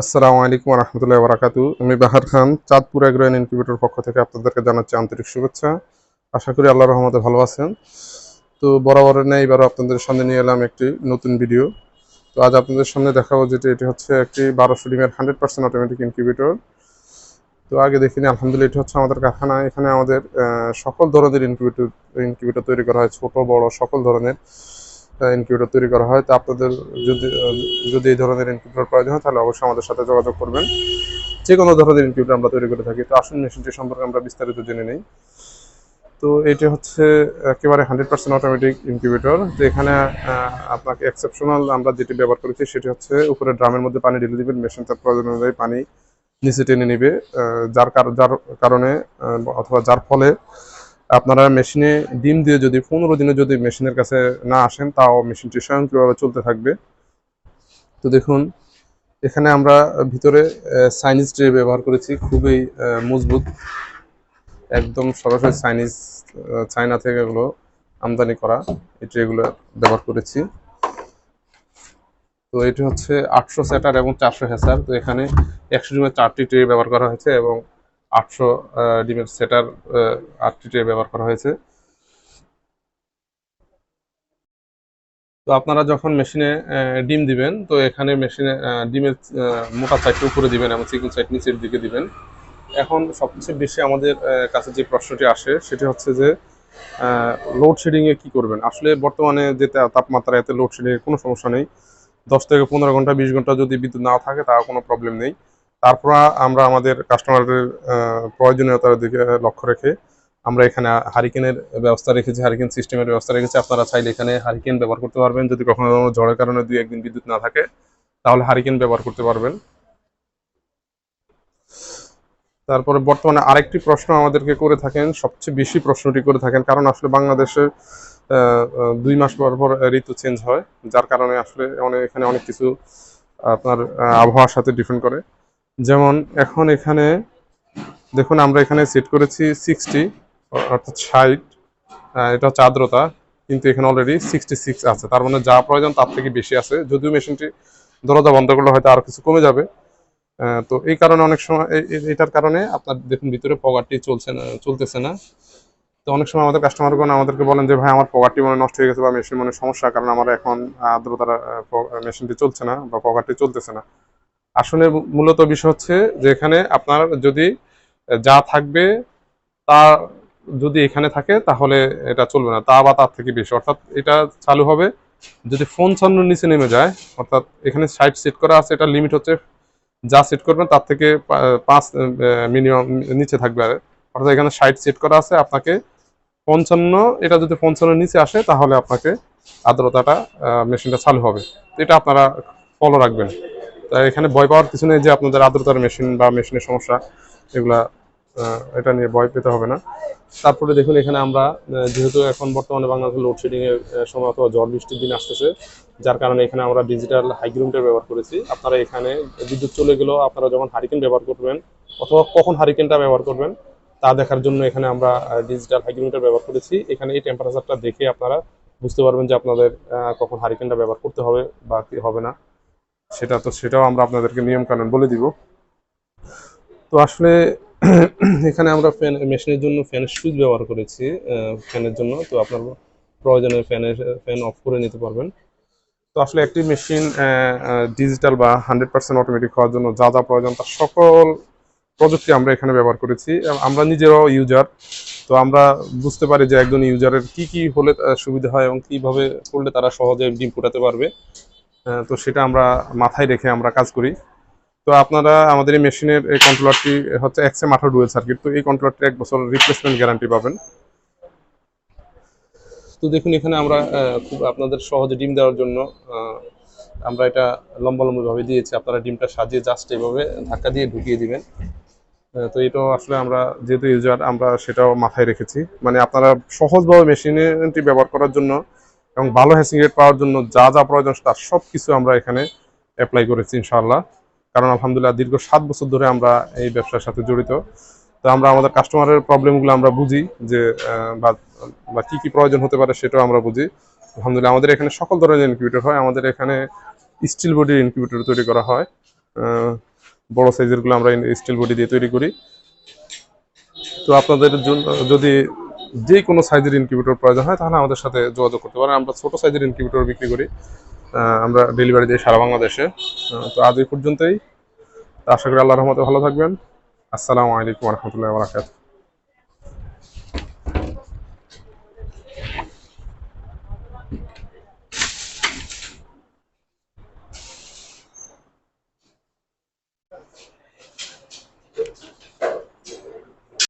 আসসালামু আলাইকুম রহমতুল্লাহ বারাকাতু আমি বাহার খান, চাঁদপুর এগ্রোয়েন ইনকিউবেটর পক্ষ থেকে আপনাদেরকে জানাচ্ছি আন্তরিক শুভেচ্ছা। আশা করি আল্লাহ রহমতে ভালো আছেন। তো বরাবরের নেই, এবারও আপনাদের সামনে নিয়ে এলাম একটি নতুন ভিডিও। তো আজ আপনাদের সামনে দেখাবো যেটি, এটি হচ্ছে একটি বারোশো ডিমের হান্ড্রেড পার্সেন্ট অটোমেটিক ইনকিউবেটর তো আগে দেখিনি, আলহামদুলিল্লাহ এটি হচ্ছে আমাদের কারখানা। এখানে আমাদের সকল ধরনের ইনকিউবেটর ইনকিউবেটর তৈরি করা হয়, ছোট, বড়, সকল ধরনের। ইনকিউবেটর তৈরি করা হয়, তো আপনাদের যদি যদি এই ধরনের ইনকিউবেটর প্রয়োজন হয়, তাহলে অবশ্যই আমাদের সাথে যোগাযোগ করবেন। যে কোনো ধরনের ইনকিউবেটর আমরা তৈরি করে থাকি। তো আসুন মেশিনটি সম্পর্কে আমরা বিস্তারিত জেনে নেই। তো এটি হচ্ছে একেবারে হান্ড্রেড পার্সেন্ট অটোমেটিক ইনকিউবেটর তো এখানে আপনাকে এক্সেপশনাল আমরা যেটি ব্যবহার করেছি, সেটি হচ্ছে উপরে ড্রামের মধ্যে পানি ঢেলে দিবেন মেশিন তার প্রয়োজন অনুযায়ী পানি নিচে টেনে নিবে যার যার কারণে অথবা যার ফলে আপনারা মেশিনে ডিম দিয়ে যদি পনেরো দিনে যদি মেশিনের কাছে না আসেন, তাও মেশিনটি স্বয়ংক্রিয়ভাবে চলতে থাকবে। তো দেখুন, এখানে আমরা ভিতরে চাইনিজ ট্রে ব্যবহার করেছি, খুবই মজবুত। একদম সরাসরি চাইনিজ চায়না থেকে এগুলো আমদানি করা এই ট্রেগুলো ব্যবহার করেছি। তো এটি হচ্ছে আটশো সেটার এবং চারশো হ্যাসার তো এখানে একশো ডিমের চারটি ট্রে ব্যবহার করা হয়েছে এবং আটশো ডিমের সেটার আটটি ব্যবহার করা হয়েছে। তো আপনারা যখন মেশিনে ডিম দিবেন, তো এখানে মেশিনে ডিমের মোটা সাইডটা উপরে দিবেন এবং চিকন সাইড নিচের দিকে দিবেন। এখন সবচেয়ে বেশি আমাদের কাছে যে প্রশ্নটি আসে, সেটি হচ্ছে যে লোডশেডিং এ কি করবেন? আসলে বর্তমানে যে তাপমাত্রা, এতে লোডশেডিং এর কোনো সমস্যা নেই। দশ থেকে পনেরো ঘণ্টা, বিশ ঘণ্টা যদি বিদ্যুৎ না থাকে, তাও কোনো প্রবলেম নেই। তারপর আমরা আমাদের কাস্টমারদের প্রয়োজনীয়তার দিকে লক্ষ্য রেখে আমরা এখানে হারিকেনের ব্যবস্থা রেখেছি হারিকেন সিস্টেমের ব্যবস্থা রেখেছি। আপনারা চাইলে এখানে হারিকেন ব্যবহার করতে পারবেন। যদি কখনো ঝড়ের কারণে দুই একদিন বিদ্যুৎ না থাকে, তাহলে হারিকেন ব্যবহার করতে পারবেন। তারপরে বর্তমানে আরেকটি প্রশ্ন আমাদেরকে করে থাকেন, সবচেয়ে বেশি প্রশ্নটি করে থাকেন, কারণ আসলে বাংলাদেশে দুই মাস পর পর ঋতু চেঞ্জ হয়, যার কারণে আসলে অনেক এখানে অনেক কিছু আপনার আবহাওয়ার সাথে ডিপেন্ড করে। যেমন এখন এখানে, দেখুন আমরা এখানে সেট করেছি সিক্সটি অর্থাৎ ষাট এটা হচ্ছে আর্দ্রতা, কিন্তু এখানে অলরেডি সিক্সটি সিক্স আছে। তার মানে যা প্রয়োজন তার থেকে বেশি আছে। যদিও মেশিনটি দরজা বন্ধ করলে হয়তো আরও কিছু কমে যাবে। তো এই কারণে অনেক সময় এটার কারণে আপনার দেখুন ভিতরে পগারটি চলছে না, চলতেছে না। তো অনেক সময় আমাদের কাস্টমারগণ আমাদেরকে বলেন যে, ভাই, আমার পগারটি মনে নষ্ট হয়ে গেছে বা মেশিন মনে সমস্যা, কারণ আমার এখন আর্দ্রতার মেশিনটি চলছে না বা পগারটি চলতেছে না। আসলে মূলত বিষয় হচ্ছে যে এখানে আপনার যদি যা থাকবে তা যদি এখানে থাকে তাহলে এটা চলবে না, তা বা তার থেকে বেশি। অর্থাৎ এটা চালু হবে, যদি ফোন চান্নর নিচে নেমে যায়, অর্থাৎ এখানে সাইড সেট করা আছে, এটা লিমিট হচ্ছে যা সেট করবেন তার থেকে পাঁচ মিনিমাম নিচে থাকবে আর। অর্থাৎ এখানে সাইড সেট করা আছে, আপনাকে পঞ্চান্ন এটা যদি পঞ্চান্ন নিচে আসে তাহলে আপনাকে আর্দ্রতাটা মেশিনটা চালু হবে। এটা আপনারা ফলো রাখবেন। তাই এখানে ভয় পাওয়ার কিছু নেই যে আপনাদের আর্দ্রতার মেশিন বা মেশিনের সমস্যা, এগুলা এটা নিয়ে ভয় পেতে হবে না। তারপরে দেখুন এখানে আমরা যেহেতু এখন বর্তমানে বাংলাদেশে লোডশেডিং এর সময় অথবা ঝড় বৃষ্টির দিন আসতেছে, যার কারণে এখানে আমরা ডিজিটাল হাইগ্রুমটা ব্যবহার করেছি। আপনারা এখানে বিদ্যুৎ চলে গেলেও আপনারা যখন হারিকেন ব্যবহার করবেন, অথবা কখন হারিকেনটা ব্যবহার করবেন, তা দেখার জন্য এখানে আমরা ডিজিটাল হাইগ্রুমটা ব্যবহার করেছি। এখানে এই টেম্পারেচারটা দেখে আপনারা বুঝতে পারবেন যে আপনাদের কখন হারিকেনটা ব্যবহার করতে হবে বা কি হবে না। সেটা তো সেটাও আমরা আপনাদেরকে নিয়ম কানুন বলে দিব। তো আসলে এখানে আমরা ফ্যান, মেশিনের জন্য ফ্যানের সুইচ ব্যবহার করেছি ফ্যানের জন্য। তো আপনার প্রয়োজনে ফ্যানের, ফ্যান অফ করে নিতে পারবেন। তো আসলে একটি মেশিন ডিজিটাল বা হান্ড্রেড পার্সেন্ট অটোমেটিক হওয়ার জন্য যা যা প্রয়োজন তার সকল প্রযুক্তি আমরা এখানে ব্যবহার করেছি। আমরা নিজেরাও ইউজার তো আমরা বুঝতে পারি যে একজন ইউজারের কি কি হলে সুবিধা হয় এবং কীভাবে করলে তারা সহজে ডিম ফুটাতে পারবে। তো সেটা আমরা মাথায় রেখে আমরা কাজ করি। তো আপনারা আমাদের এই মেশিনের এই কন্ট্রোলারটি হচ্ছে এক্সএম আঠারো ডুয়েল সার্কিট তো এই কন্ট্রোলারটি এক বছর রিপ্লেসমেন্ট গ্যারান্টি পাবেন। তো দেখুন, এখানে আমরা খুব আপনাদের সহজে ডিম দেওয়ার জন্য আমরা এটা লম্বা লম্বাভাবে দিয়েছি। আপনারা ডিমটা সাজিয়ে জাস্ট এভাবে ধাক্কা দিয়ে ঢুকিয়ে দিবেন। তো এটাও আসলে আমরা যেহেতু ইউজার আমরা সেটাও মাথায় রেখেছি। মানে আপনারা সহজভাবে মেশিনটি ব্যবহার করার জন্য এবং ভালো হ্যাসিং রেট পাওয়ার জন্য যা যা প্রয়োজন তার সব কিছু আমরা এখানে অ্যাপ্লাই করেছি ইনশাআল্লাহ। কারণ আলহামদুলিল্লাহ দীর্ঘ সাত বছর ধরে আমরা এই ব্যবসার সাথে জড়িত। তো আমরা আমাদের কাস্টমারের প্রবলেমগুলো আমরা বুঝি যে বা কী কি প্রয়োজন হতে পারে সেটাও আমরা বুঝি। আলহামদুলিল্লাহ আমাদের এখানে সকল ধরনের ইনকিউবেটর হয়। আমাদের এখানে স্টিল বডির ইনকিউবেটর তৈরি করা হয়। বড় সাইজেরগুলো আমরা স্টিল বডি দিয়ে তৈরি করি। তো আপনাদের জন্য যদি যে কোনো সাইজের ইনকিউবেটর প্রয়োজন হয়, তাহলে আমাদের সাথে যোগাযোগ করতে পারেন। আমরা ছোট সাইজের ইনকিউবেটর বিক্রি করি। আমরা ডেলিভারি দিই সারা বাংলাদেশে। তো আজ এই পর্যন্তই। আশা করি আল্লাহ রহমতে ভালো থাকবেন। আসসালামু আলাইকুম রহমতুল্লাহ বারাকাতু